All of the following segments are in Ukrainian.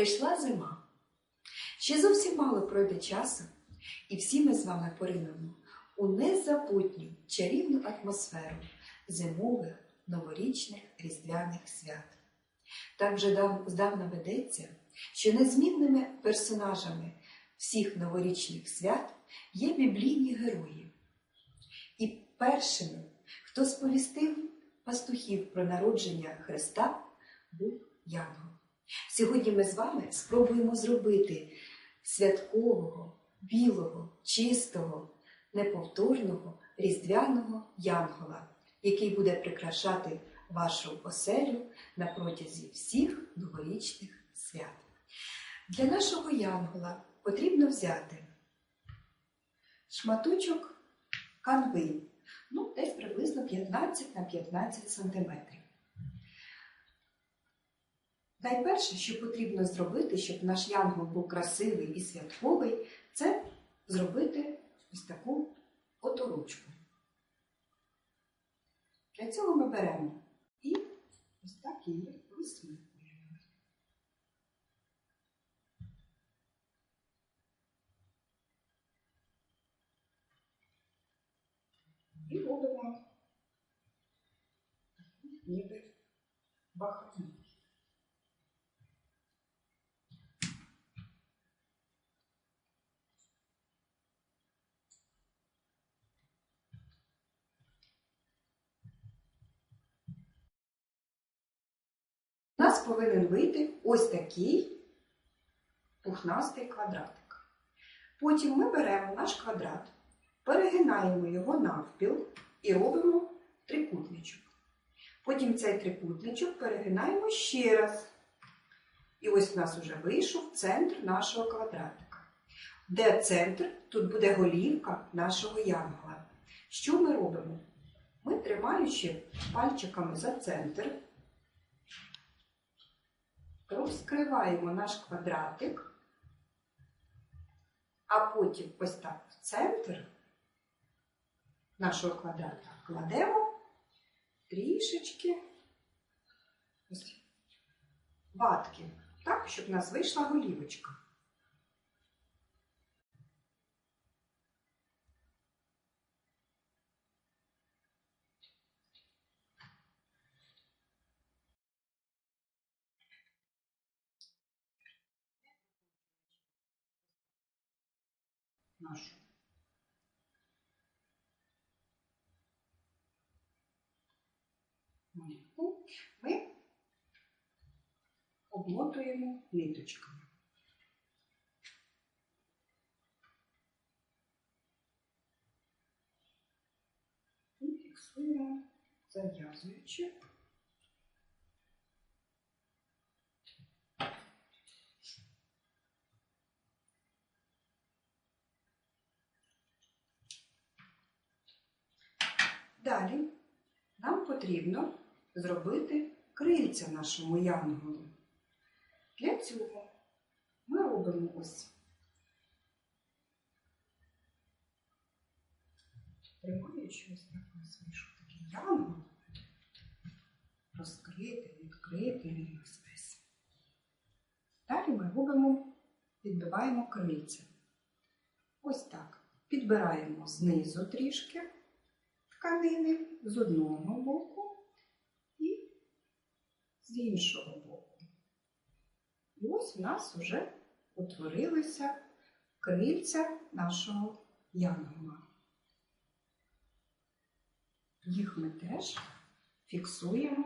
Прийшла зима. Ще зовсім мало пройде часу, і всі ми з вами поринемо у незабутню чарівну атмосферу зимових новорічних різдвяних свят. Так вже дав, здавна ведеться, що незмінними персонажами всіх новорічних свят є біблійні герої. І першими, хто сповістив пастухів про народження Христа, був Янгол. Сьогодні ми з вами спробуємо зробити святкового, білого, чистого, неповторного, різдвяного янгола, який буде прикрашати вашу оселю на протязі всіх новорічних свят. Для нашого янгола потрібно взяти шматочок канви, ну, десь приблизно 15 на 15 сантиметрів. Найперше, що потрібно зробити, щоб наш янгол був красивий і святковий, це зробити ось таку оторочку. Для цього ми беремо і ось так її висмикуємо. І робимо таку ніби бахрому. У нас повинен вийти ось такий пухнастий квадратик. Потім ми беремо наш квадрат, перегинаємо його навпіл і робимо трикутничок. Потім цей трикутничок перегинаємо ще раз. І ось в нас вже вийшов центр нашого квадратика. Де центр? Тут буде голівка нашого янгола. Що ми робимо? Ми, тримаючи пальчиками за центр, розкриваємо наш квадратик, а потім ось так в центр нашого квадрата кладемо трішечки ватки, так, щоб у нас вийшла голівочка. Нашу. Голівку ми обмотуємо ниточками. І фіксуємо, зав'язуючи. Далі нам потрібно зробити крильця нашому янголу. Для цього ми робимо ось. Тримаючи ось так у нас вийшов такий янгол, розкритий, відкритий він нас весь. Далі ми робимо, підбиваємо крильця. Ось так. Підбираємо знизу трішки тканини з одного боку і з іншого боку. І ось у нас вже утворилися крильця нашого янгола. Їх ми теж фіксуємо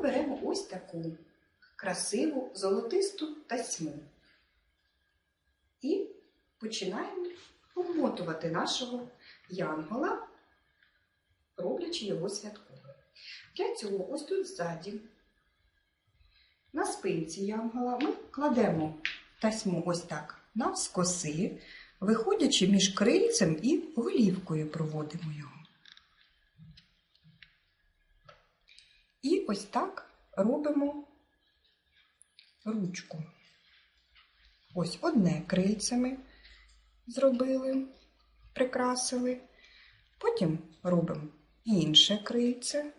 беремо ось таку красиву золотисту тасьму і починаємо обмотувати нашого янгола, роблячи його святковим. Для цього ось тут ззаді, на спинці янгола, ми кладемо тасьму ось так навскоси, виходячи між крильцем і голівкою проводимо його. І ось так робимо ручку. Ось одне крильце ми зробили, прикрасили. Потім робимо інше крильце.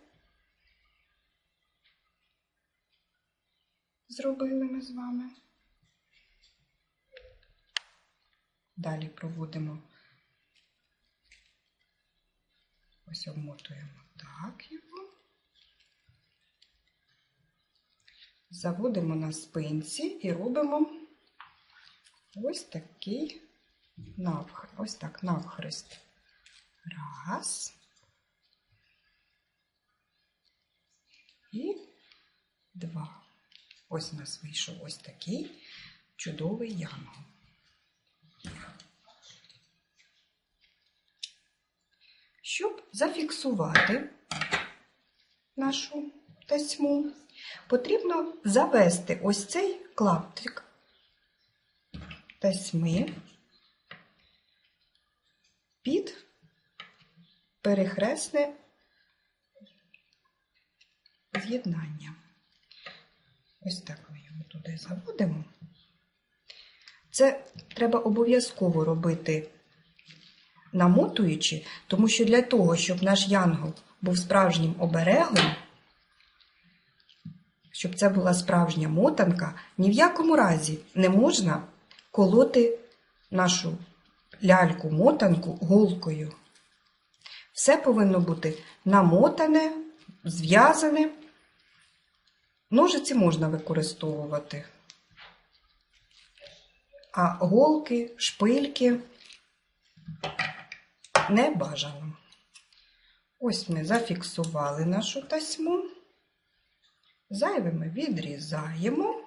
Зробили ми з вами. Далі проводимо, ось обмотуємо так його. Заводимо на спинці і робимо ось такий навхрест. Ось так навхрест. Раз. І два. Ось у нас вийшов ось такий чудовий янгол. Щоб зафіксувати нашу тасьму, потрібно завести ось цей клаптик тасьми під перехресне з'єднання. Ось так ми його туди заводимо. Це треба обов'язково робити намотуючи, тому що для того, щоб наш янгол був справжнім оберегом, щоб це була справжня мотанка, ні в якому разі не можна колоти нашу ляльку-мотанку голкою. Все повинно бути намотане, зв'язане. Ножиці можна використовувати. А голки, шпильки не бажано. Ось ми зафіксували нашу тасьму. Зайве ми відрізаємо.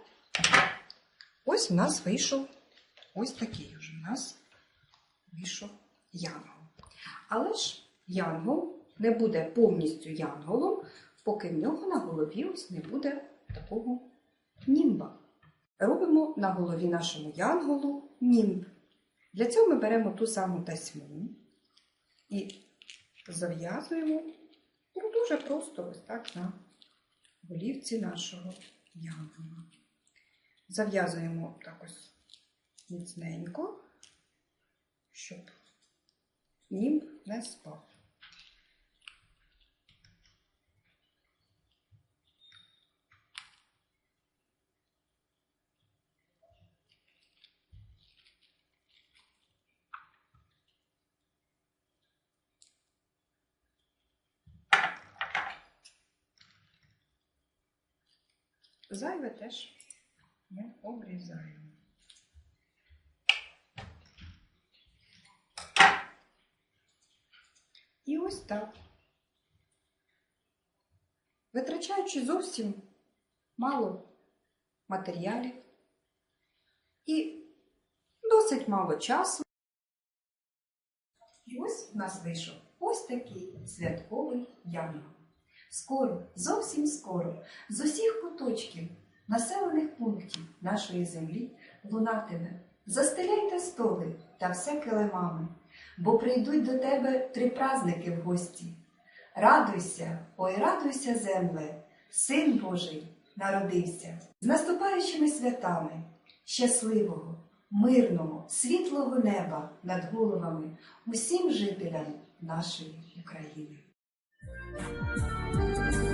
Ось в нас вийшов ось такий вже у нас вийшов янгол. Але ж янгол не буде повністю янголом, поки в нього на голові ось не буде такого німба. Робимо на голові нашому янголу німб. Для цього ми беремо ту саму тасьму і зав'язуємо ну, дуже просто ось так на голівці нашого янгола. Зав'язуємо так ось міцненько, щоб нім не спав. Зайве теж ми обрізаємо. І ось так. Витрачаючи зовсім мало матеріалів і досить мало часу. І ось в нас вийшов ось такий святковий янгол. Скоро, зовсім скоро, з усіх куточків населених пунктів нашої землі лунатиме. Застеляйте столи та все килимами, бо прийдуть до тебе три праздники в гості. Радуйся, ой, радуйся, земле, Син Божий народився. З наступаючими святами, щасливого, мирного, світлого неба над головами усім жителям нашої України. Música